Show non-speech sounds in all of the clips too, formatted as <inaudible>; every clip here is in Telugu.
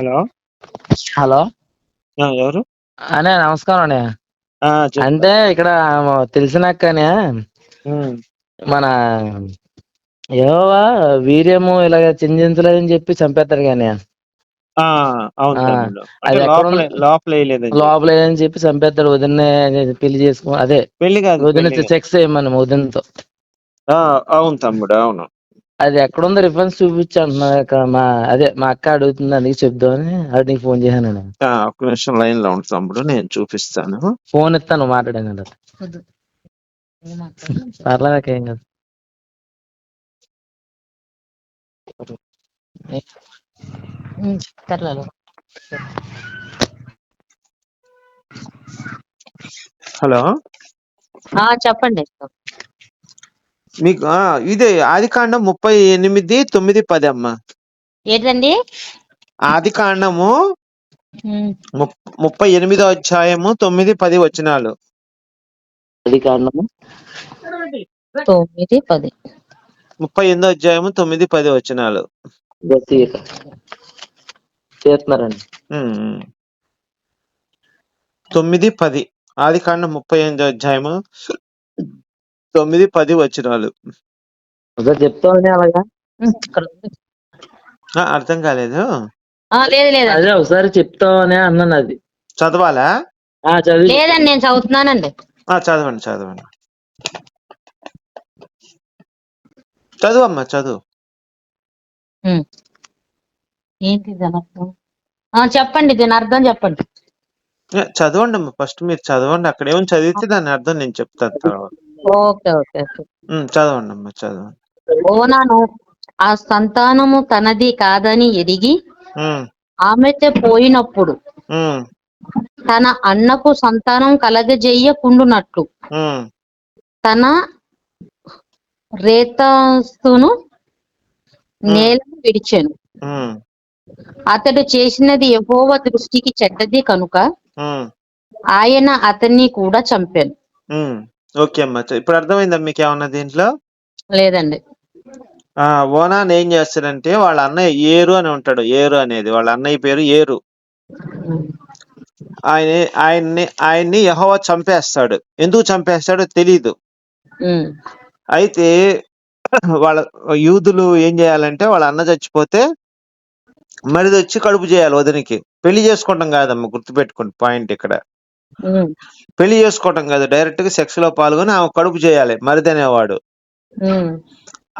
హలో? హలో? ఎవరు? అనే నమస్కారం అనే. అంటే ఇక్కడ తెలిసిన అక్కనే ఉమ్, మన ఏవోవా వీర్యము ఇలాగ చిందించలేదని చెప్పి చంపేస్తారు కానీ. అది లోపల వేయలేదని చెప్పి. చంపేస్తాడు వదిన్నే పెళ్ళి చేసుకో అదే. పెళ్ళి కాదు వదిన. సెక్స్ చేయమని వదినతో. అవును తమ్ముడు అవును. అది ఎక్కడుందో రిఫరెన్స్ చూపించాను మా అదే మా అక్క అడుగుతుంది అందుకే చెప్దామని అది నీకు ఫోన్ చేశాను నేను. ఆ, ఒక్క నిమిషం లైన్లో తమ్ముడు నేను చూపిస్తాను. ఫోన్ ఇస్తాను మాట్లాడాను పర్లేదక్క ఏం కాదు. తర్లేదు హలో? ఆ చెప్పండి. మీకు ఆ, ఇదే ఆది కాండం ముప్పై ఎనిమిది తొమ్మిది పది అమ్మా. ఏంటండి? ఆది కాండము ఉమ్, ముప్- ముప్పై ఎనిమిదో అధ్యాయము తొమ్మిది పది వచనాలు. అది కారణము తొమ్మిది పది. ముప్పై ఎనిమిదో అధ్యాయము తొమ్మిది పది వచనాలు. చేస్తున్నారండి. ఉమ్, ఉమ్. తొమ్మిది పది ఆది కాండం ముప్పై ఎనిమిదో అధ్యాయము తొమ్మిది పది వచనాలు ఒకసారి చెప్తామని అలాగా? ఉమ్, ఇక్కడ ఉంది. ఆ, అర్థం కాలేదు. ఆ, లేదు లేదండి అదే ఒకసారి చెప్తామని అన్నాను అది. చదవాలా? ఆ చదివి. లేదండి నేను చదువుతున్నానండి. ఆ, చదవండి చదవండి. చదువమ్మా చదువు. ఉమ్. ఏంటి దీని అర్థం ఆ, చెప్పండి దీని అర్థం చెప్పండి. ఏ, చదవండి అమ్మా ఫస్ట్ మీరు చదవండి అక్కడ ఏమో చదివితే దాని అర్థం నేను చెప్తాను తర్వాత. ఓకే ఓకే చదవండి అమ్మా చదవండి. ఓనాను ఆ సంతానము తనది కాదని ఎరిగి ఆమెతో పోయినప్పుడు తన అన్నకు సంతానం కలగజేయకుండునట్లు తన రేతస్సును నేలను విడిచెను. అతడు చేసినది యెహోవా దృష్టికి చెడ్డది కనుక ఆయన అతన్ని కూడా చంపాను. ఓకే అమ్మా. చ- ఇప్పుడు అర్థమైందా మీకు ఏమన్నా దీంట్లో? లేదండి. ఆ ఓనాన్ ఏం చేస్తాడంటే వాళ్ళ అన్నయ్య ఏరు అని ఉంటాడు. ఏరు అనేది. వాళ్ళ అన్నయ్య పేరు ఏరు. ఆయన ఆయన్ని ఆయన్ని యహోవా చంపేస్తాడు. ఎందుకు చంపేస్తాడో తెలీదు. ఉమ్, అయితే వాళ్ళ యూదులు ఏం చేయాలంటే వాళ్ళ అన్న చచ్చిపోతే మరిది వచ్చి కడుపు చేయాలి వదినికి. పెళ్ళి చేసుకోవటం కాదమ్మ గుర్తుపెట్టుకోండి పాయింట్ ఇక్కడ. పెళ్ళి చేసుకోవటం కాదు డైరెక్ట్గా సెక్స్లో పాల్గొని ఆమె కడుపు చేయాలి మరిది అనేవాడు ఉమ్,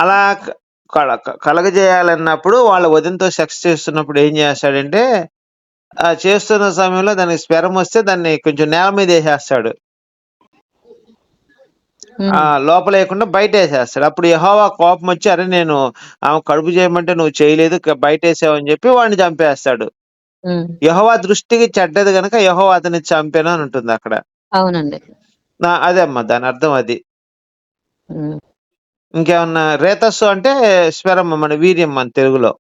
అలా క- కల క- కలగజేయాలన్నప్పుడు వాళ్ళ వదినతో సెక్స్ చేస్తున్నప్పుడు ఏం చేస్తాడంటే ఆ చేస్తున్న సమయంలో దానికి స్పెరం వస్తే దాన్ని కొంచెం నేల మీద వేసేస్తాడు. ఉమ్, ఆ లోపల వేయకుండా బయట వేసేస్తాడు. అప్పుడు యహోవా కోపం వచ్చి అరే నేను ఆమె కడుపు చేయమంటే నువ్వు చేయలేదు క- బయట వేసావని చెప్పి వాడిని చంపేస్తాడు. యహోవా దృష్టికి చెడ్డది గనక యహోవా అతన్ని చంపాను అని ఉంటుంది అక్కడ. అవునండి. నా అదే అమ్మా దాని అర్థం అది. ఉమ్, ఇంకేమన్నా రేతస్సు అంటే స్వరం మన వీర్యం మన తెలుగులో.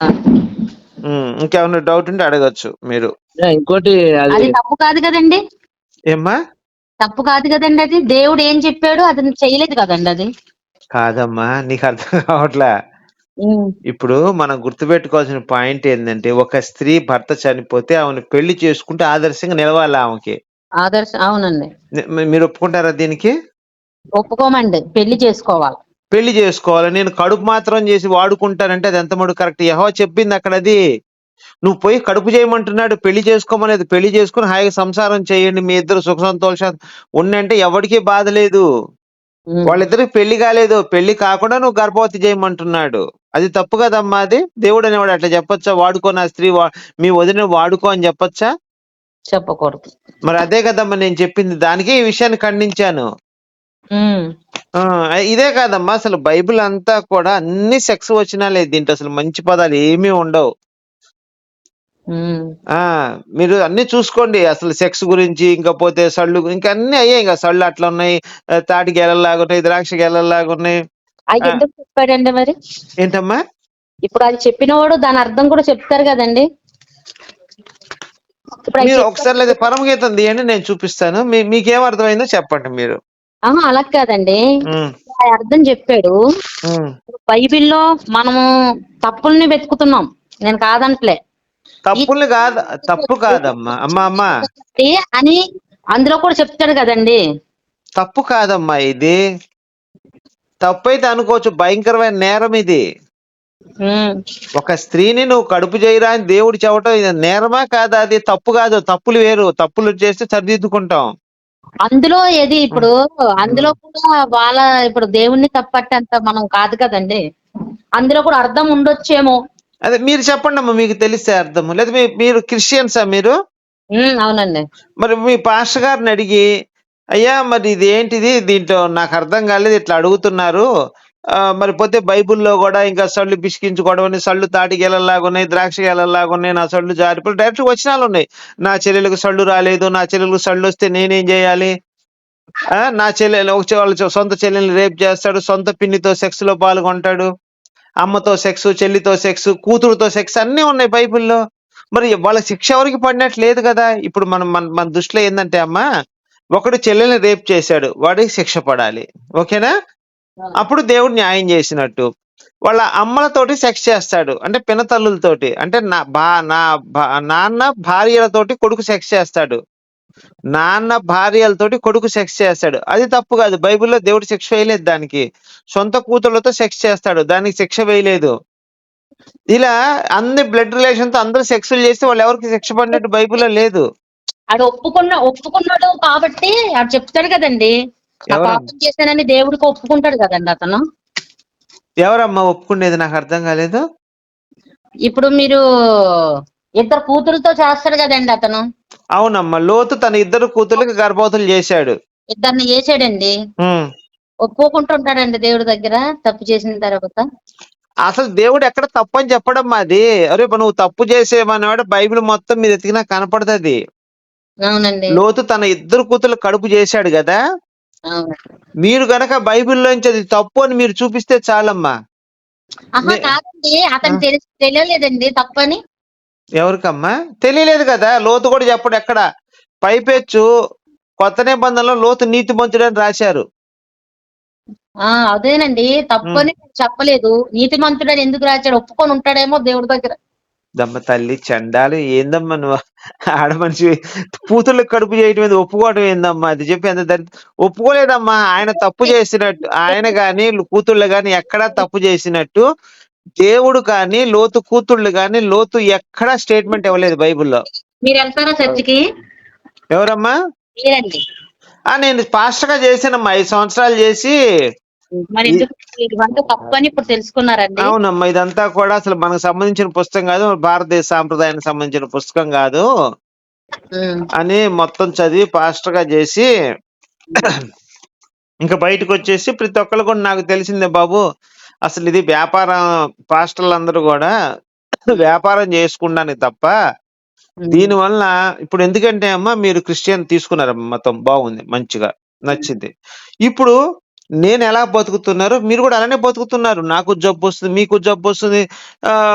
ఆ. ఉమ్, ఇంకేమన్నా డౌట్ ఉంటే అడగచ్చు మీరు. ఇంకోటి అది అది తప్పు కాదు కదండి. ఏమ్మా? తప్పు కాదు కదండి అది. దేవుడు ఏం చెప్పాడు అది చేయలేదు కదండి అది. కాదమ్మా నీకు అర్థం కావట్లే. ఇప్పుడు మనం గుర్తుపెట్టుకోవాల్సిన పాయింట్ ఏంటంటే ఒక స్త్రీ భర్త చనిపోతే ఆమెను పెళ్ళి చేసుకుంటే ఆదర్శంగా నిలవాలి ఆమెకి. ఆదర్శ అవునండి. ని- మీ- మీరు ఒప్పుకుంటారా దీనికి? ఒప్పుకోమండి. పెళ్ళి చేసుకోవాలి. పెళ్ళి చేసుకోవాలి. నేను కడుపు మాత్రం చేసి వాడుకుంటానంటే అది ఎంత మటుకు కరెక్ట్? యహో చెప్పింది అక్కడ అది. నువ్వు పోయి కడుపు చేయమంటున్నాడు పెళ్ళి చేసుకోమనేది. పెళ్ళి చేసుకుని హాయిగా సంసారం చేయండి. మీ ఇద్దరు సుఖ సంతోషాలు ఉండంటే ఎవరికీ బాధ లేదు. వాళ్ళిద్దరికి పెళ్ళి కాలేదు. పెళ్ళి కాకుండా నువ్వు గర్భవతి చేయమంటున్నాడు. అది తప్పు కదమ్మా అది? దేవుడు అనేవాడు అట్లా చెప్పొచ్చా? వాడుకో నా స్త్రీ వా- మీ వదిన వాడుకో అని చెప్పొచ్చా? చెప్పకూడదు. మరి అదే కదమ్మా నేను చెప్పింది. దానికే ఈ విషయాన్ని ఖండించాను. ఇదే కాదమ్మా. అసలు బైబిల్ అంతా కూడా అన్ని సెక్స్ వచ్చినా లేదు దీంట్లో. అసలు మంచి పదాలు ఏమీ ఉండవు. మీరు అన్ని చూసుకోండి. అసలు సెక్స్ గురించి ఇంకా పోతే సళ్ళు ఇంకా అన్ని అయ్యాయి. ఇంకా సళ్ళు అట్లా ఉన్నాయి. తాటి గెలల్లాగా ఉన్నాయి ద్రాక్ష గెలల్లాగా ఉన్నాయి. అది. ఎందుకు చెప్పాడండి మరి? ఏంటమ్మా? ఇప్పుడు అది చెప్పినవాడు దాని అర్థం కూడా చెప్తారు కదండి. మీరు ఒకసారి లేదా పరమగీతం తీయండి నేను చూపిస్తాను. మీకేం అర్థమైందో చెప్పండి మీరు. ఆహా, అలా కాదండి. అర్థం చెప్పాడు. బైబిల్లో మనము తప్పుల్ని వెతుకుతున్నాం. నేను కాదంటలే. తప్పులు కాదు తప్పు కాదమ్మా. అమ్మా అమ్మా. అని అందులో కూడా చెప్తాడు కదండి. తప్పు కాదమ్మా ఇది. తప్పు అయితే అనుకోవచ్చు భయంకరమైన నేరం ఇది. ఒక స్త్రీని నువ్వు కడుపు చేయరా అని దేవుడు చెప్పటం ఇది నేరమా కాదా? అది తప్పు కాదు. తప్పులు వేరు. తప్పులు చేస్తే సరిదిద్దుకుంటాం. అందులో ఏది ఇప్పుడు? అందులో కూడా వాళ్ళ ఇప్పుడు దేవుణ్ణి తప్పట్టంత మనం కాదు కదండి. అందులో కూడా అర్థం ఉండొచ్చేమో. అదే మీరు చెప్పండి అమ్మా మీకు తెలిస్తే అర్థము లేదా మీరు క్రిస్టియన్సా మీరు? అవునండి. మరి మీ పాస్టర్ గారిని అడిగి అయ్యా మరి ఇది ఏంటిది దీంట్లో నాకు అర్థం కాలేదు ఇట్లా అడుగుతున్నారు. మరి పోతే బైబిల్లో కూడా ఇంకా సళ్ళు పిసికించుకోవడం అని సళ్ళు తాటి ఉన్నాయి ద్రాక్ష గెలలాగా ఉన్నాయి నా సళ్ళు జారిపోయి డైరెక్ట్ వచనాలు ఉన్నాయి నా చెల్లెలకు సళ్ళు రాలేదు నా చెల్లెలకు సళ్ళు వస్తే నేనేం చేయాలి? నా చెల్లెలు ఒక వాళ్ళ సొంత చెల్లెల్ని రేప్ చేస్తాడు సొంత పిన్నితో సెక్స్లో పాల్గొంటాడు అమ్మతో సెక్స్ చెల్లితో సెక్స్ కూతురుతో సెక్స్ అన్నీ ఉన్నాయి బైబిల్లో. మరి వాళ్ళ శిక్ష ఎవరికి పడినట్లు లేదు కదా? ఇప్పుడు మనం మన మన దృష్టిలో ఏంటంటే అమ్మా ఒకడు చెల్లెల్ని రేప్ చేశాడు వాడికి శిక్ష పడాలి. ఓకేనా? అప్పుడు దేవుడు న్యాయం చేసినట్టు. వాళ్ళ అమ్మలతోటి సెక్స్ చేస్తాడు. అంటే పినతల్లులతోటి అంటే నా బా నా నాన్న భార్యలతోటి కొడుకు సెక్స్ చేస్తాడు. నాన్న భార్యలతోటి కొడుకు సెక్స్ చేస్తాడు. అది తప్పు కాదు. బైబిల్లో దేవుడు శిక్ష వేయలేదు దానికి. సొంత కూతుళ్ళతో సెక్స్ చేస్తాడు. దానికి శిక్ష వేయలేదు. ఇలా అన్ని బ్లడ్ రిలేషన్తో అందరూ సెక్సులు చేస్తే వాళ్ళు ఎవరికి శిక్ష పడినట్టు బైబిల్లో లేదు. అది ఒప్పుకున్న ఒప్పుకున్నాడు కాబట్టి అది చెప్తాడు కదండి. ఆ? పాపం చేశానని దేవుడికి ఒప్పుకుంటాడు కదండి అతను. ఎవరమ్మా ఒప్పుకునేది? నాకు అర్థం కాలేదు. ఇప్పుడు మీరు ఇద్దరు కూతురుతో చేస్తాడు కదండి అతను. అవునమ్మా లోతు తన ఇద్దరు కూతుర్లకి గర్భవతులు చేశాడు. ఇద్దరిని చేసాడండి ఉమ్. ఒప్పుకుంటుంటాడండి దేవుడి దగ్గర తప్పు చేసిన తర్వాత. అసలు దేవుడు ఎక్కడ తప్పు అని చెప్పడం అది. అరే నువ్వు తప్పు చేసేవన్నవాడు బైబిల్ మొత్తం మీద ఎతికినా కనపడుతుంది. అవునండి. లోతు తన ఇద్దరు కూతుర్లు కడుపు చేశాడు కదా? మీరు గనక బైబిల్లోంచి అది తప్పు అని మీరు చూపిస్తే చాలమ్మా. కాదండి. అతను తెలియలేదండి తప్పని ఎవరికమ్మా? తెలియలేదు కదా? లోతు కూడా చెప్పడు ఎక్కడ? పైపెచ్చు కొత్త నిబంధనలో లోతు నీతిమంతుడని రాశారు. ఆ అదేనండి. తప్పని చెప్పలేదు. నీతిమంతుడని ఎందుకు రాశాడు? ఒప్పుకొని ఉంటాడేమో దేవుడి దగ్గర. దమ్మ తల్లి చండాలు ఏందమ్మా నువ్వు? ఆడ మనిషి కూతుర్లకు కడుపు చేయటం ఏంది? ఒప్పుకోవడం ఏందమ్మా? అది చెప్పి ఎంత దరి ఒప్పుకోలేదమ్మా. ఆయన తప్పు చేసినట్టు ఆయన గాని కూతుళ్ళు గాని ఎక్కడా తప్పు చేసినట్టు దేవుడు కానీ లోతు కూతుళ్ళు గాని లోతు ఎక్కడా స్టేట్మెంట్ ఇవ్వలేదు బైబిల్లో. మీరు వెళ్తారా చర్చికి? ఎవరమ్మా? నేను పాస్టర్గా చేసానమ్మా ఐదు సంవత్సరాలు చేసి మరి ఎందుకు తప్పని ఇప్పుడు తెలుసుకున్నారండి అవునమ్మా ఇదంతా కూడా అసలు మనకు సంబంధించిన పుస్తకం కాదు భారతదేశ సాంప్రదాయానికి సంబంధించిన పుస్తకం కాదు ఉమ్. అని మొత్తం చదివి పాస్టర్గా చేసి ఇంకా బయటకు వచ్చేసి ప్రతి ఒక్కరు కూడా నాకు తెలిసిందే బాబు అసలు ఇది వ్యాపారం పాస్టర్లు అందరూ కూడా వ్యాపారం చేసుకుంటానికి తప్ప ఉమ్. దీని వల్ల ఇప్పుడు ఎందుకంటే అమ్మా మీరు క్రిస్టియన్ తీసుకున్నారమ్మా మతం బాగుంది మంచిగా నచ్చింది ఇప్పుడు నేను ఎలా బతుకుతున్నారు? మీరు కూడా అలానే బతుకుతున్నారు. నాకు జబ్బు వస్తుంది మీకు జబ్బు వస్తుంది.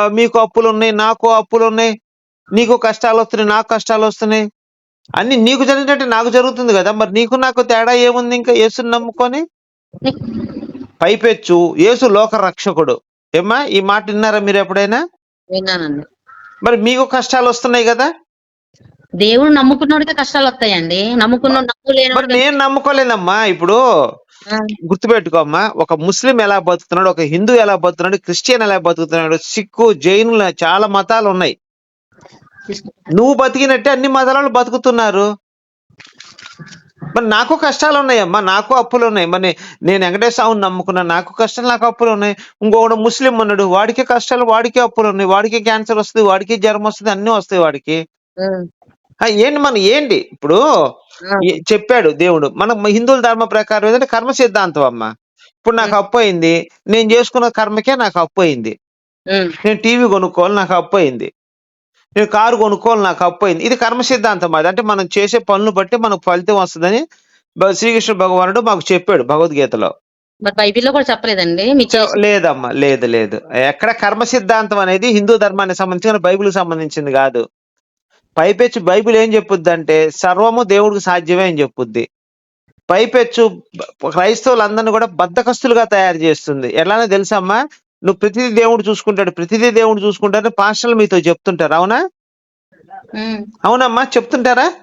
మీకు అప్పులు ఉన్నాయి నాకు అప్పులు ఉన్నాయి. నీకు కష్టాలు వస్తున్నాయి నాకు కష్టాలు వస్తున్నాయి. అన్ని నీకు జరిగినట్టు నాకు జరుగుతుంది కదా. మరి నీకు నాకు తేడా ఏముంది ఇంకా? యేసుని నమ్ముకొని పైపెచ్చు. యేసు లోక రక్షకుడు. ఏమ్మా ఈ మాట విన్నారా మీరు ఎప్పుడైనా? విన్నానండి. మరి మీకు కష్టాలు వస్తున్నాయి కదా? దేవుడు నమ్ముకున్నోడికి కష్టాలు వస్తాయండి. నమ్ముకున్న నేను నమ్ముకోలేదమ్మా ఇప్పుడు ఆ, గుర్తుపెట్టుకోమ్మా ఒక ముస్లిం ఎలా బతుకుతున్నాడు ఒక హిందూ ఎలా బతుకుతున్నాడు క్రిస్టియన్ ఎలా బతుకుతున్నాడు సిక్కు జైనులు చాలా మతాలు ఉన్నాయి. నువ్వు బతికినట్టే అన్ని మతాలను బతుకుతున్నారు. మరి నాకు కష్టాలు ఉన్నాయమ్మా నాకు అప్పులు ఉన్నాయి. మరి నేను వెంకటేశ్వరం నమ్ముకున్నా నాకు కష్టాలు నాకు అప్పులు ఉన్నాయి. ఇంకొకడు ముస్లిం ఉన్నాడు వాడికి కష్టాలు వాడికి అప్పులు ఉన్నాయి. వాడికి క్యాన్సర్ వస్తుంది వాడికి జ్వరం వస్తుంది అన్ని వస్తాయి వాడికి. ఆ, ఏంటి మన ఏంటి? ఇప్పుడు చెప్పాడు దేవుడు. మన హిందువుల ధర్మ ప్రకారం ఏంటంటే కర్మ సిద్ధాంతం అమ్మ. ఇప్పుడు నాకు అప్పు అయింది నేను చేసుకున్న కర్మకే నాకు అప్పు అయింది. నేను టీవీ కొనుక్కోవాలి నాకు అప్పు అయింది నేను కారు కొనుక్కోవాలి నాకు అప్పు అయింది ఇది కర్మ సిద్ధాంతం అది. అంటే మనం చేసే పనులు బట్టి మనకు ఫలితం వస్తుందని శ్రీకృష్ణ భగవానుడు మాకు చెప్పాడు భగవద్గీతలో. మరి బైబిల్లో కూడా చెప్పలేదండి? లేదమ్మా లేదు లేదు. ఎక్కడ కర్మ సిద్ధాంతం అనేది హిందూ ధర్మానికి సంబంధించిన బైబిల్కి సంబంధించింది కాదు. పైపెచ్చు బైబిల్ ఏం చెప్పుద్ది అంటే సర్వము దేవుడికి సాధ్యమే అని చెప్పుద్ది. పైపెచ్చు క్రైస్తవులందరినీ కూడా బద్దకస్తులుగా తయారు చేస్తుంది. ఎలానో తెలుసమ్మా నువ్వు ప్రతిదీ దేవుడు చూసుకుంటాడు ప్రతిదీ దేవుడు చూసుకుంటాడని పాస్టర్లు మీతో చెప్తుంటారు. అవునా? అవునమ్మా చెప్తుంటారా?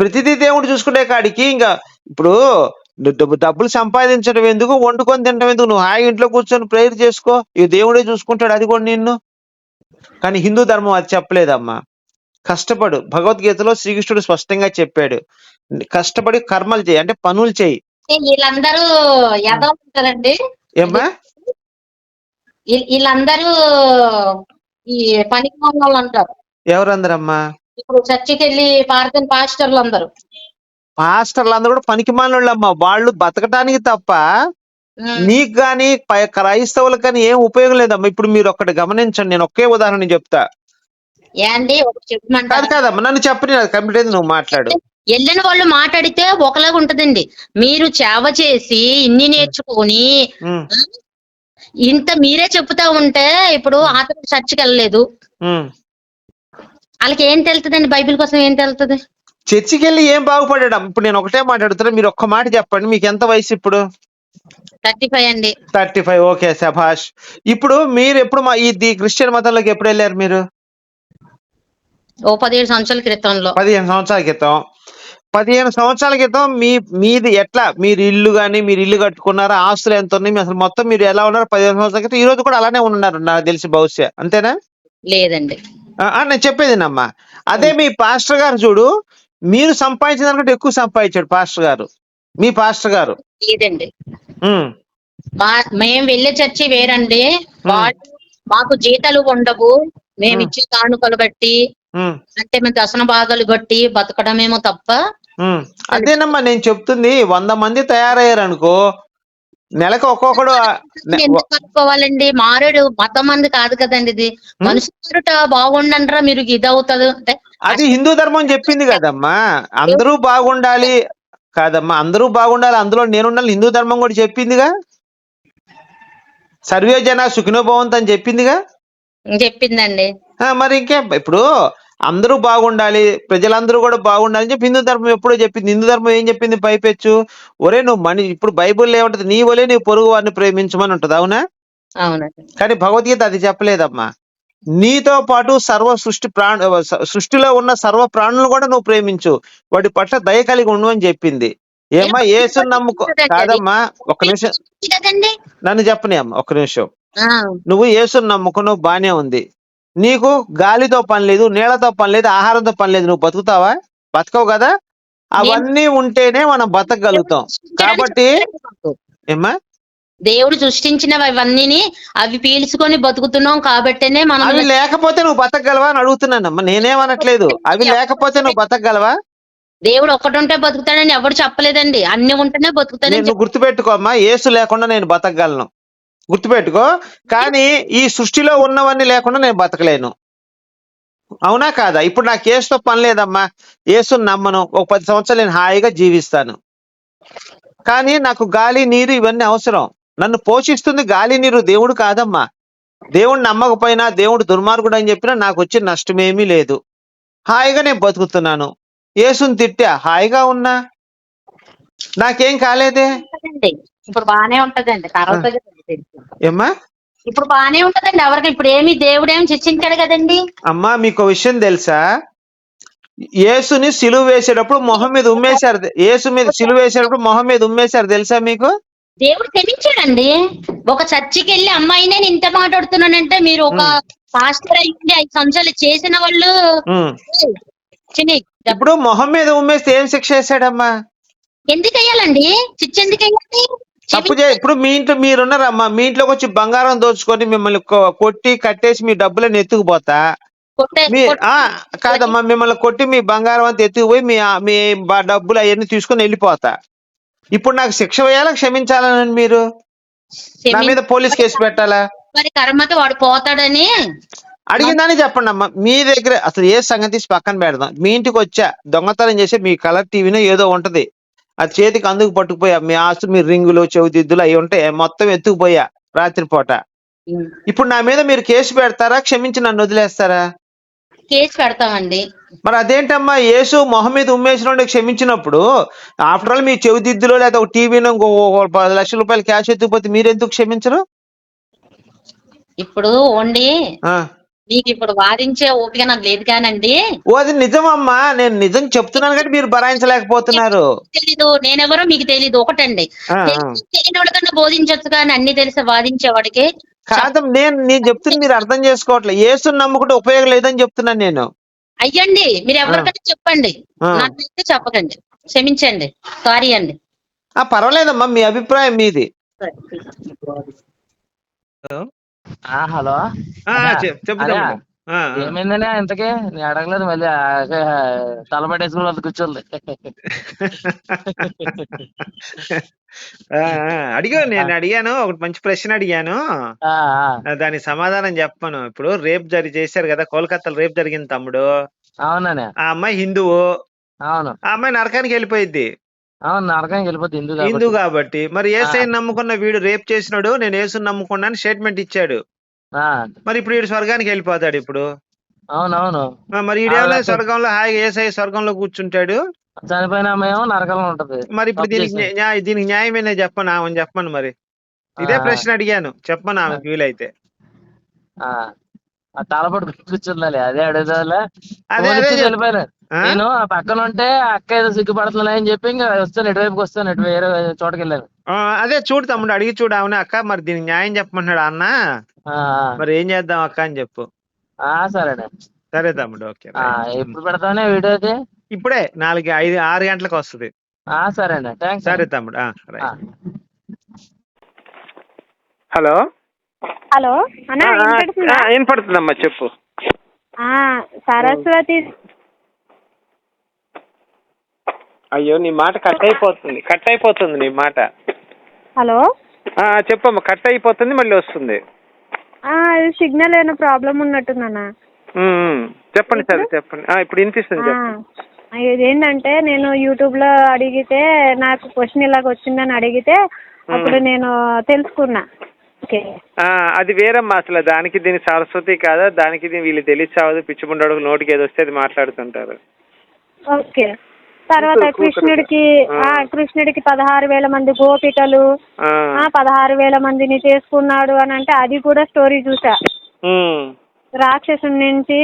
ప్రతిదీ దేవుడు చూసుకునే కాడికి ఇంకా ఇప్పుడు డబ్బు- డబ్బులు సంపాదించడం ఎందుకు? వండుకొని తినడం ఎందుకు? నువ్వు హాయి ఇంట్లో కూర్చొని ప్రేయర్ చేసుకో. ఈ దేవుడే చూసుకుంటాడు అది కూడా నిన్ను. కానీ హిందూ ధర్మం అది చెప్పలేదమ్మా. కష్టపడు. భగవద్గీతలో శ్రీకృష్ణుడు స్పష్టంగా చెప్పాడు. కష్టపడి కర్మలు చేయి. అంటే పనులు చేయి. వీళ్ళందరూ ఎదవ ఉంటారండి. ఏమ్మా? వీళ్ళ- వీళ్ళందరూ ఈ పనికి వాళ్ళు అంటారు. ఎవరందరమ్మా? ఇప్పుడు చర్చికి వెళ్ళి పాస్టర్లు అందరూ పాస్టర్లు అందరూ కూడా పనికి మాలోళ్ళమ్మా వాళ్ళు బతకటానికి తప్ప నీకు కానీ క్రైస్తవులకు కానీ ఏం ఉపయోగం లేదమ్మా. ఇప్పుడు మీరు ఒక్కటి గమనించండి. నేను ఒకే ఉదాహరణ చెప్తా. ఒకటి కాదు చెప్పమంటారు కాదమ్మా నన్ను చెప్పని కంప్లీట్ అయింది నువ్వు మాట్లాడు. వెళ్ళిన వాళ్ళు మాట్లాడితే ఒకలాగా ఉంటదండి. మీరు సేవ చేసి ఇన్ని నేర్చుకొని ఇంత మీరే చెప్తా ఉంటే ఇప్పుడు అతను చర్చికి వెళ్ళలేదు. వాళ్ళకి ఏం తెలుతుందండి బైబిల్ కోసం ఏం తెలుతుంది చర్చికి వెళ్ళి ఏం బాగుపడాడు ఇప్పుడు నేను ఒకటే మాట్లాడుతున్నా మీరు ఒక్క మాట చెప్పండి మీకు ఎంత వయసు ఇప్పుడు? థర్టీ ఫైవ్ అండి. థర్టీ ఫైవ్ ఓకే సభాష్. ఇప్పుడు మీరు ఎప్పుడు మా ఈ క్రిస్టియన్ మతంలోకి ఎప్పుడు వెళ్ళారు మీరు? ఓ పదిహేడు సంవత్సరాల క్రితంలో పదిహేను సంవత్సరాల క్రితం. పదిహేను సంవత్సరాల క్రితం మీ మీది ఎట్లా? మీరు ఇల్లు కానీ మీరు ఇల్లు కట్టుకున్నారా? ఆస్తులు ఎంత ఉన్నాయి? మీ అసలు మొత్తం మీరు ఎలా ఉన్నారు పదిహేను సంవత్సరాల క్రితం? ఈ రోజు కూడా అలానే ఉన్నారు నాకు తెలిసి బహుశా అంతేనా? లేదండి. నేను చెప్పేదినమ్మా అదే మీ పాస్టర్ గారు చూడు మీరు సంపాదించిన దానికంటే ఎక్కువ సంపాదించాడు పాస్టర్ గారు. మీ పాస్టర్ గారు. లేదండి. మేము వెళ్ళే చర్చి వేరండి. మాకు జీతాలు ఉండవు. మేము ఇచ్చే కానుకలు బట్టి అంటే మేము దశన భాగాలు బట్టి బతకడమేమో తప్ప. అదేనమ్మా నేను చెప్తుంది వంద మంది తయారయ్యారు అనుకో నెలకు ఒక్కొక్కడు <laughs> కలుపుకోవాలండి? మారేడు మతం మంది కాదు కదండి ఇది. మనుషులు మారుట బాగుండంటారా మీరు ఇది అవుతుంది అంటే అది హిందూ ధర్మం చెప్పింది కదమ్మా. అందరూ బాగుండాలి కాదమ్మా. అందరూ బాగుండాలి అందులో నేనుండాలి హిందూ ధర్మం కూడా చెప్పిందిగా? సర్వే జన సుఖినోభవంత్ అని చెప్పిందిగా? చెప్పిందండి. మరి ఇంకే ఇప్పుడు అందరూ బాగుండాలి ప్రజలందరూ కూడా బాగుండాలి అని చెప్పి హిందూ ధర్మం ఎప్పుడో చెప్పింది. హిందూ ధర్మం ఏం చెప్పింది? పైపెచ్చు ఒరే నువ్వు మని ఇప్పుడు బైబుల్ ఏముంటది నీ వలే నీ పొరుగు వారిని ప్రేమించమని ఉంటది అవునా? కానీ భగవద్గీత అది చెప్పలేదమ్మా. నీతో పాటు సర్వ సృష్టి ప్రాణ సృష్టిలో ఉన్న సర్వ ప్రాణులను కూడా నువ్వు ప్రేమించు. వాటి పట్ల దయ కలిగి ఉండు అని చెప్పింది. ఏమ్మా ఏసు నమ్ముకో కాదమ్మా ఒక్క నిమిషం. నన్ను చెప్పని అమ్మ ఒక్క నిమిషం నువ్వు యేసుని నమ్ముకో నువ్వు బానే ఉంది. నీకు గాలితో పని లేదు నీళ్ళతో పని లేదు ఆహారంతో పని లేదు నువ్వు బతుకుతావా? బతకవు కదా? అవన్నీ ఉంటేనే మనం బతకగలుగుతాం. కాబట్టి ఏమ్మా? దేవుడు సృష్టించినవి అవన్నీ అవి పీల్చుకొని బతుకుతున్నాం కాబట్టేనే మనం అవి లేకపోతే నువ్వు బతకగలవా అని అడుగుతున్నానమ్మా నేనేమనట్లేదు. అవి లేకపోతే నువ్వు బతకగలవా? దేవుడు ఒక్కటి ఉంటే బతుకుతాడని ఎవరు చెప్పలేదండి. అన్ని ఉంటేనే బతుకుతాడని నేను గుర్తుపెట్టుకో అమ్మా. ఏసు లేకుండా నేను బతకగలను. గుర్తుపెట్టుకో. కానీ ఈ సృష్టిలో ఉన్నవన్నీ లేకుండా నేను బతకలేను. అవునా కాదా? ఇప్పుడు నాకు ఏసుతో పని లేదమ్మా. ఏసుని నమ్మను. ఒక పది సంవత్సరాలు నేను హాయిగా జీవిస్తాను. కానీ నాకు గాలి నీరు ఇవన్నీ అవసరం. నన్ను పోషిస్తుంది గాలి నీరు దేవుడు కాదమ్మా. దేవుడు నమ్మకపోయినా దేవుడు దుర్మార్గుడు అని చెప్పినా నాకు వచ్చే నష్టమేమీ లేదు. హాయిగా నేను బతుకుతున్నాను. ఏసుని తిట్టా? హాయిగా ఉన్నా. నాకేం కాలేదే. ఇప్పుడు బానే ఉంటదండి. తర్వాత. ఏమ్మా? ఇప్పుడు బానే ఉంటదండి ఎవరికి ఇప్పుడు ఏమి దేవుడు ఏమి శిక్షించాడు కదండి. అమ్మా మీకు విషయం తెలుసా? యేసుని సిలువ వేసేటప్పుడు మొహం మీద ఉమ్మేశారు. యేసు మీద సిలువ వేసేటప్పుడు మొహం మీద ఉమ్మేశారు తెలుసా మీకు? దేవుడు క్షమించాడండి. ఒక చర్చికి వెళ్ళి అమ్మాయి నేను ఇంత మాట్లాడుతున్నానంటే మీరు ఒక పాస్టర్ అయ్యి ఐదు సంవత్సరాలు చేసిన వాళ్ళు. ఇప్పుడు మొహం మీద ఉమ్మేస్తే ఏం శిక్ష వేసాడమ్మా ఎందుకు అయ్యాలండి శిక్ష ఎందుకు అయ్యాలి తప్పు చే ఇప్పుడు మీ ఇంట్లో మీరున్నారమ్మా మీ ఇంట్లోకి వచ్చి బంగారం దోచుకొని మిమ్మల్ని కొ- కొట్టి కట్టేసి మీ డబ్బులను ఎత్తుకుపోతా? కొట్టే- మీ ఆ కాదమ్మా మిమ్మల్ని కొట్టి మీ బంగారం అంతా ఎత్తుకుపోయి మీ ఆ- మీ బ- డబ్బులు అవన్నీ తీసుకొని వెళ్ళిపోతా. ఇప్పుడు నాకు శిక్ష వేయాలా క్షమించాలని మీరు? నా మీద పోలీస్ కేసు పెట్టాలా? మరి కర్మతో వాడు పోతాడని. అడిగిందని చెప్పండి అమ్మా. మీ దగ్గర అసలు ఏ సంగతి? తీసి పక్కన పెడదాం. మీ ఇంటికి వచ్చా దొంగతనం చేసి మీ కలర్ టీవీనో ఏదో ఉంటది. అది చేతికి అందుకు పట్టుకుపోయా మీ ఆస్తులు మీ రింగులు చెవిదిద్దులు అవి ఉంటాయి మొత్తం ఎత్తుకుపోయా రాత్రిపూట. ఇప్పుడు నా మీద మీరు కేసు పెడతారా? క్షమించి నన్ను వదిలేస్తారా? కేసు పెడతామండి. మరి అదేంటమ్మా? యేసు మొహం మీద ఉమ్మేసిన క్షమించినప్పుడు ఆఫ్టర్ ఆల్ మీ చెవిదిద్దులో లేదా ఒక టీవీలో ఇంకో పది లక్షల రూపాయలు క్యాష్ ఎత్తుకుపోతే మీరెందుకు క్షమించరు? ఇప్పుడు ఓన్లీ మీకు ఇప్పుడు వాదించే ఓపిక నాకు లేదు కానండి. ఓ అది నిజమమ్మా నేను నిజం చెప్తున్నాను కానీ మీరు భరాయించలేకపోతున్నారు తెలీదు నేనెవరో మీకు తెలీదు ఒకటండి. ఆ, ఆ. తెలియని వాడికన్నా బోధించొచ్చు కానీ అన్ని తెలిసి వాదించేవాడికి కాదమ్మ నేను నేను చెప్తున్నా మీరు అర్థం చేసుకోవట్లేదు ఏసుని నమ్ముకుంటే ఉపయోగం లేదని చెప్తున్నాను నేను. అయ్యండి మీరు ఎవరికైనా చెప్పండి. ఆ. నాకైతే చెప్పకండి. క్షమించండి. సారీ అండి. ఆ పర్వాలేదమ్మా మీ అభిప్రాయం మీది. ఆ, హలో? చెప్పు. ఏమైందనే ఇంతకీ? నేను అడగలేదు మళ్ళీ. తలపడేసుకుని వాళ్ళు కూర్చోండి అడిగాను నేను అడిగాను. ఒకటి మంచి ప్రశ్న అడిగాను. దానికి సమాధానం చెప్పను. ఇప్పుడు రేప్ జరి చేశారు కదా కోల్కతాలో రేప్ జరిగింది తమ్ముడు. అవుననే ఆ అమ్మాయి హిందువు. అవును. ఆ అమ్మాయి నరకానికి వెళ్ళిపోయింది అవును నరకానికి వెళ్ళిపోతుంది హిందూ హిందూ కాబట్టి. కాబట్టి. మరి ఏసైని నమ్ముకున్న వీడు రేప్ చేసినాడు నేను ఏసుని నమ్ముకున్నాను స్టేట్మెంట్ ఇచ్చాడు. ఆ, మరి ఇప్పుడు వీడు స్వర్గానికి వెళ్ళిపోతాడు ఇప్పుడు. అవునవును. ఆ, మరి అలాగే. స్వర్గంలో హాయిగా ఏసై స్వర్గంలో కూర్చుంటాడు? చనిపోయిన ఏమో నరకంలో ఉంటది. మరి ఇప్పుడు దీనికి. న్యాయ దీనికి న్యాయమేనే చెప్పను ఆమెను చెప్పను మరి. ఇదే ఆ. ప్రశ్న అడిగాను చెప్పను ఆమెకు వీలైతే. ఆ, ఆ తలపడి కూర్చుండాలి అదే అడుగుతాలే అదే అదే చెప్-? నేను ఆ పక్కన ఉంటే అక్క ఏదో సిగ్గుపడుతున్నా అని చెప్పి ఇంకా వస్తాను ఎటువైపుకి వస్తాను ఎటు వేరే చోటకి వెళ్ళాను ఆ, అదే చూడు తమ్ముడు అడిగి చూడు అవునా అక్క? మరి దీనికి న్యాయం చెప్పమంటున్నాడు అన్న. మరి ఏం చేద్దాం అక్క అని చెప్పు. ఆ, సరేనే. సరే తమ్ముడు ఓకే ఆ, ఎప్పుడు పెడతానే వీడియో అయితే ఇప్పుడే నాలుగు ఐదు ఆరు గంటలకు వస్తుంది. ఆ, సరేనే. థ్యాంక్స్ సరే తమ్ముడు ఆ, రైట్. ఆ. హలో? హలో వినపడుతుందమ్మా చెప్పు. ఆ, సరస్వతి అయ్యో నీ మాట కట్ అయిపోతుంది కట్ అయిపోతుంది నీ మాట. హలో? చెప్పమ్మా కట్ అయిపోతుంది మళ్ళీ వస్తుంది. సిగ్నల్ ఏమైనా ప్రాబ్లం ఉన్నట్టుందన్న. చెప్పండి సరే చెప్పండి. ఇప్పుడు వినిపిస్తుంది ఇదేంటంటే నేను యూట్యూబ్లో అడిగితే నాకు క్వశ్చన్ ఇలాగ వచ్చిందని అడిగితే అప్పుడు నేను తెలుసుకున్నా. అది వేరమ్మా అసలు దానికి దీని సరస్వతి కాదా దానికి దీని వీళ్ళు తెలిసావదు పిచ్చిముండడు నోటికి ఏది వస్తే అది మాట్లాడుతుంటారు. ఓకే. తర్వాత. కృష్ణుడికి ఆ. కృష్ణుడికి పదహారు వేల మంది గోపికలు ఆ, పదహారు వేల మందిని చేసుకున్నాడు అని అంటే అది కూడా స్టోరీ చూసా రాక్షసుడి నుంచి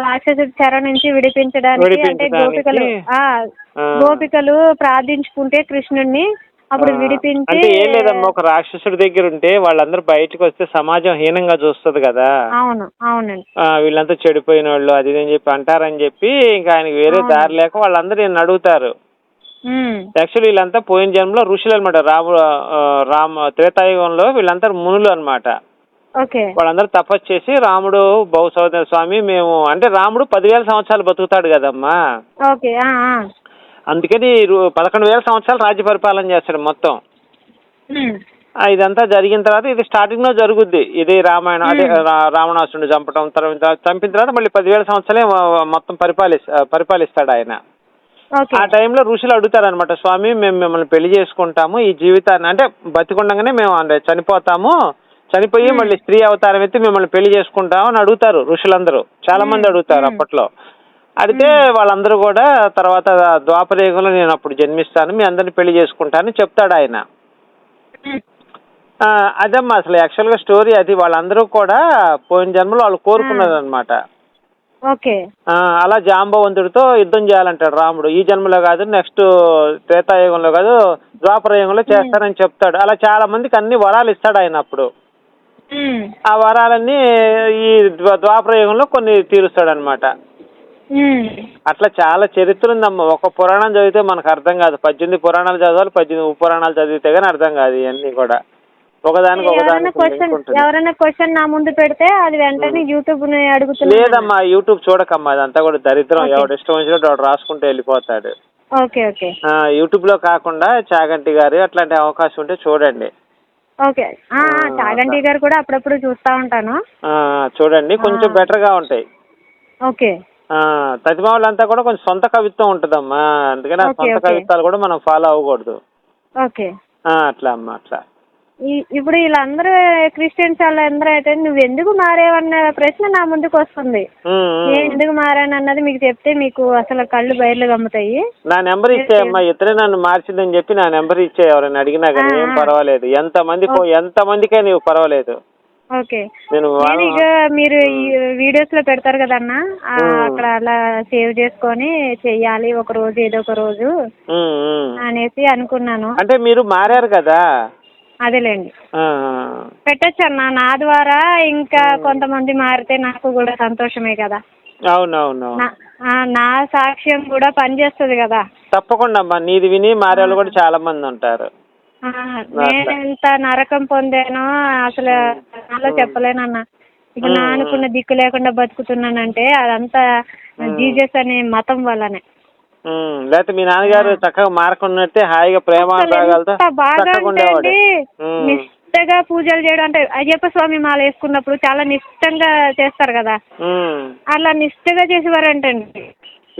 రాక్షసుడి చెర నుంచి విడిపించడానికి అంటే. గోపికలు. గోపికలు ప్రార్థించుకుంటే కృష్ణుడిని అప్పుడు విడిపించి అంటే ఏం లేదమ్మా ఒక రాక్షసుడి దగ్గర ఉంటే వాళ్ళందరూ బయటకు వస్తే సమాజం హీనంగా చూస్తుంది కదా. అవును అవునండి. ఆ, వీళ్ళంతా చెడిపోయిన వాళ్ళు అది ఇది అని చెప్పి అంటారని చెప్పి ఇంకా ఆయనకి వేరే. దారి లేక వాళ్ళందరూ ఈయన్ని అడుగుతారు. ఉమ్, యాక్చువల్లీ వీళ్ళంతా పోయిన జన్మలో ఋషులు అనమాట రాము ఆ, రామ త్రేతాయుగంలో వీళ్ళంతా మునులు అన్నమాట. ఓకే. వాళ్ళందరూ తపస్సు చేసి రాముడు బహుసోదర స్వామి మేము అంటే రాముడు పదివేల సంవత్సరాలు బతుకుతాడు కదమ్మా. ఓకే ఆ, ఆ. అందుకని పదకొండు వేల సంవత్సరాలు రాజ్య పరిపాలన చేస్తాడు మొత్తం. ఇదంతా జరిగిన తర్వాత ఇది స్టార్టింగ్లో జరుగుద్ది. ఇది రామాయణం అదే రా- రావణాసురుడు చంపడం తర్వాత చంపిన తర్వాత మళ్ళీ పదివేల సంవత్సరాలే మొత్తం పరిపాలిస్ పరిపాలిస్తాడు ఆయన. ఆ టైంలో ఋషులు అడుగుతారు అనమాట స్వామి మేము మిమ్మల్ని పెళ్ళి చేసుకుంటాము ఈ జీవితాన్ని అంటే బతికుండగానే మేము అంటే చనిపోతాము చనిపోయి మళ్ళీ స్త్రీ అవతారం ఎత్తి మిమ్మల్ని పెళ్ళి చేసుకుంటాము అని అడుగుతారు ఋషులందరూ. చాలా మంది అడుగుతారు అప్పట్లో. అడిగితే వాళ్ళందరూ కూడా తర్వాత ద్వాపరయుగంలో నేను అప్పుడు జన్మిస్తాను మీ అందరిని పెళ్ళి చేసుకుంటానని చెప్తాడు ఆయన. అదమ్మా అసలు యాక్చువల్గా స్టోరీ అది. వాళ్ళందరూ కూడా పోయిన జన్మలో వాళ్ళు కోరుకున్నారు అనమాట ఓకే. అలా జాంబవంతుడితో యుద్ధం చేయాలంటాడు రాముడు. ఈ జన్మలో కాదు నెక్స్ట్ త్రేతాయుగంలో కాదు ద్వాపర యుగంలో చేస్తానని చెప్తాడు. అలా చాలా మందికి అన్ని వరాలు ఇస్తాడు ఆయన అప్పుడు. ఆ వరాలన్నీ ఈ ద్వా- ద్వాపర యుగంలో కొన్ని తీరుస్తాడు అనమాట ఉమ్, అట్లా చాలా చరిత్ర ఉందమ్మా ఒక పురాణం చదివితే మనకు అర్థం కాదు. పద్దెనిమిది పురాణాలు చదవాలి పద్దెనిమిది ఉప పురాణాలు చదివితే కానీ అర్థం కాదు ఇవన్నీ కూడా. ఒకదానికి ఎవరైనా ఒకదానికి క్వశ్చన్ లింక్ ఉంటుంది ఎవరైనా క్వశ్చన్ నా ముందు పెడితే అది వెంటనే యూట్యూబ్ని అడుగుతున్నాను లేదమ్మా యూట్యూబ్ చూడకమ్మా. అదంతా కూడా దరిద్రం. ఎవడు ఇష్టం వచ్చినట్టు వాడు రాసుకుంటూ వెళ్ళిపోతాడు. ఓకే యూట్యూబ్లో కాకుండా చాగంటి గారు అట్లాంటి అవకాశం ఉంటే చూడండి. ఓకే. చాగంటి గారు కూడా అప్పుడప్పుడు చూస్తా ఉంటాను. చూడండి. కొంచెం. బెటర్గా ఉంటాయి. ఓకే. వాళ్ళంతా కూడా కొంచెం సొంత కవిత్వం ఉంటుందమ్మా. అందుకని ఆ సొంత. కవిత్వాలు కూడా మనం ఫాలో అవ్వకూడదు. ఓకే. అట్లా అమ్మా అట్లా. ఇప్పుడు వీళ్ళందరూ క్రిస్టియన్స్ వాళ్ళందరూ అయితే నువ్వు ఎందుకు మారేవన్న ప్రశ్న నా ముందుకు వస్తుంది. నేను ఎందుకు మారాను అన్నది మీకు చెప్తే మీకు అసలు కళ్ళు బయర్లు గమ్ముతాయి నా నెంబర్ ఇచ్చేయమ్మా ఇతరే నన్ను మార్చిందని చెప్పి నా నెంబర్ ఇచ్చే ఎవరైనా అడిగినా కానీ ఏం. పర్వాలేదు. ఎంత మంది ఎంత మందికే నీవు పర్వాలేదు. ఓకే. నేను ఇక మీరు ఈ వీడియోస్లో పెడతారు కదన్నా ఆ. అక్కడ అలా సేవ్ చేసుకొని చెయ్యాలి ఒక రోజు ఏదో ఒక రోజు ఉమ్, ఉమ్. అనేసి అనుకున్నాను. అంటే మీరు మారారు కదా? అదేలేండి. ఆ, పెట్టచ్చు అన్న నా ద్వారా ఇంకా కొంతమంది మారితే నాకు కూడా సంతోషమే కదా. అవునవును నా ఆ, నా సాక్ష్యం కూడా పనిచేస్తుంది కదా. తప్పకుండా అమ్మా నీది విని మారే వాళ్ళు కూడా చాలా మంది ఉంటారు. నేను ఎంత నరకం పొందానో అసలు నాలో చెప్పలేనన్న. ఇప్పుడు నా అనుకున్న దిక్కు లేకుండా బతుకుతున్నానంటే అదంతా జీజస్ అనే మతం వల్లనే. లేకపోతే మీ నాన్నగారు చక్కగా మారకున్నట్టే హాయిగా ప్రేమ బాగా ఉండేవాడు. నిష్టగా పూజలు చేయడం అంటే అయ్యప్ప స్వామి మాల వేసుకున్నప్పుడు చాలా నిష్టంగా చేస్తారు కదా. అలా నిష్టగా చేసేవారంటండి.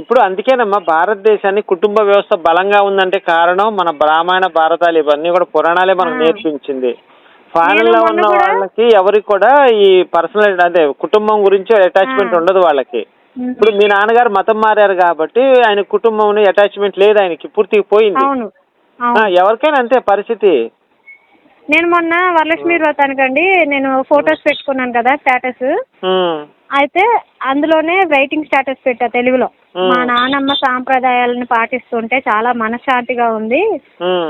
ఇప్పుడు అందుకేనమ్మా భారతదేశాన్ని కుటుంబ వ్యవస్థ బలంగా ఉందంటే కారణం మన బ్రాహ్మణ భారతాలు ఇవన్నీ కూడా పురాణాలే మనకు నేర్పించింది. ఫారెన్లో ఉన్న వాళ్ళకి ఎవరికి కూడా ఈ పర్సనల్ అదే కుటుంబం గురించి అటాచ్మెంట్ ఉండదు వాళ్ళకి. ఇప్పుడు మీ నాన్నగారు మతం మారారు కాబట్టి ఆయన కుటుంబం అటాచ్మెంట్ లేదు ఆయనకి పూర్తిగా పోయింది. ఎవరికైనా అంతే పరిస్థితి. నేను మొన్న వరలక్ష్మి వ్రతానికండి నేను ఫొటోస్ పెట్టుకున్నాను కదా స్టేటస్ అయితే అందులోనే రైటింగ్ స్టేటస్ పెట్టా తెలుగులో. మా నానమ్మ సాంప్రదాయాలను పాటిస్తుంటే చాలా మనశ్శాంతిగా ఉంది.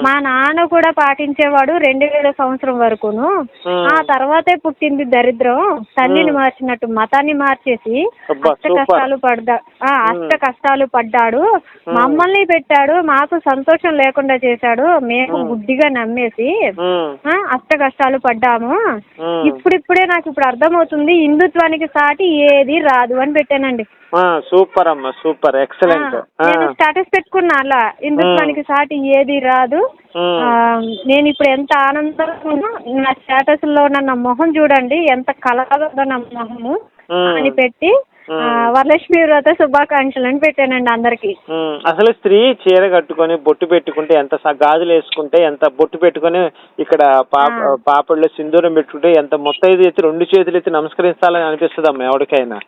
మా నాన్న కూడా పాటించేవాడు రెండు వేల సంవత్సరం వరకును. ఆ తర్వాతే పుట్టింది దరిద్రం. తల్లిని మార్చినట్టు మతాన్ని మార్చేసి అష్ట. కష్టాలు పడ్డా అష్ట కష్టాలు పడ్డాడు. మమ్మల్ని పెట్టాడు. మాకు సంతోషం లేకుండా చేశాడు. మేము గుడ్డిగా నమ్మేసి అష్ట కష్టాలు పడ్డాము. ఇప్పుడిప్పుడే నాకు ఇప్పుడు అర్థమవుతుంది. హిందుత్వానికి సాటి ఏది రాదు అని పెట్టానండి. సూపర్ అమ్మా సూపర్ ఎక్సలెంట్ ఆ, నేను స్టేటస్ పెట్టుకున్నా అలా. హిందుత్వానికి సాటి ఏది రాదు. నేను ఇప్పుడు ఎంత ఆనందంగా ఉన్నా నా స్టేటస్లో ఉన్న నా మొహం చూడండి ఎంత ఉందో నా మొహము అని పెట్టి వరలక్ష్మి వ్రత శుభాకాంక్షలు అని పెట్టానండి అందరికి. అసలు స్త్రీ చీర కట్టుకొని బొట్టు పెట్టుకుంటే ఎంత గాజులు వేసుకుంటే ఎంత బొట్టు పెట్టుకొని ఇక్కడ పాప సింధూరం పెట్టుకుంటే ఎంత మొత్తం ఇది ఎత్తి రెండు చేతులు ఎత్తి నమస్కరించాలని అనిపిస్తుంది అమ్మ ఎవరికైనా.